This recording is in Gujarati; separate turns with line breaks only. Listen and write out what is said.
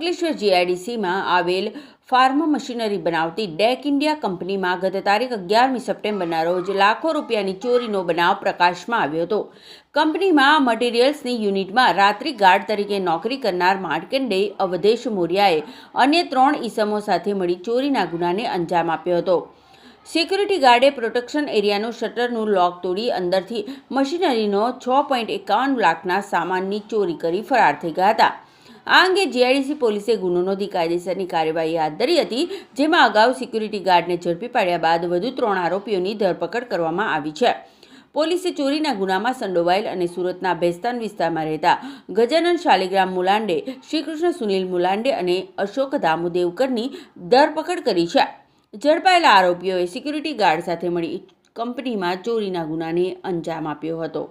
અંકલેશ્વર જીઆઈડીસીમાં આવેલ ફાર્મ મશીનરી બનાવતી ડેક ઇન્ડિયા કંપનીમાં ગત તારીખ અગિયારમી સપ્ટેમ્બરના રોજ લાખો રૂપિયાની ચોરીનો બનાવ પ્રકાશમાં આવ્યો હતો. કંપનીમાં મટીરિયલ્સની યુનિટમાં રાત્રિ ગાર્ડ તરીકે નોકરી કરનાર માર્કંડે અવધેશ મોરિયાએ અન્ય ત્રણ ઈસમો સાથે મળી ચોરીના ગુનાને અંજામ આપ્યો હતો. સિક્યુરિટી ગાર્ડે પ્રોટેક્શન એરિયાનું શટરનું લોક તોડી અંદરથી મશીનરીનો છ પોઈન્ટ એકાવન લાખના સામાનની ચોરી કરી ફરાર થઈ ગયા હતા. આ અંગે જીઆઈડીસી પોલીસે ગુનો નોંધી કાયદેસરની કાર્યવાહી હાથ ધરી હતી, જેમાં અગાઉ સિક્યુરિટી ગાર્ડને ઝડપી પાડ્યા બાદ વધુ ત્રણ આરોપીઓની ધરપકડ કરવામાં આવી છે. પોલીસે ચોરીના ગુનામાં સંડોવાયેલ અને સુરતના ભેસ્તાન વિસ્તારમાં રહેતા ગજાનન શાલિગ્રામ મુલાંડે, શ્રીકૃષ્ણ સુનિલ મુલાંડે અને અશોક દામુદેવકરની ધરપકડ કરી છે. ઝડપાયેલા આરોપીઓએ સિક્યુરિટી ગાર્ડ સાથે મળી કંપનીમાં ચોરીના ગુનાને અંજામ આપ્યો હતો.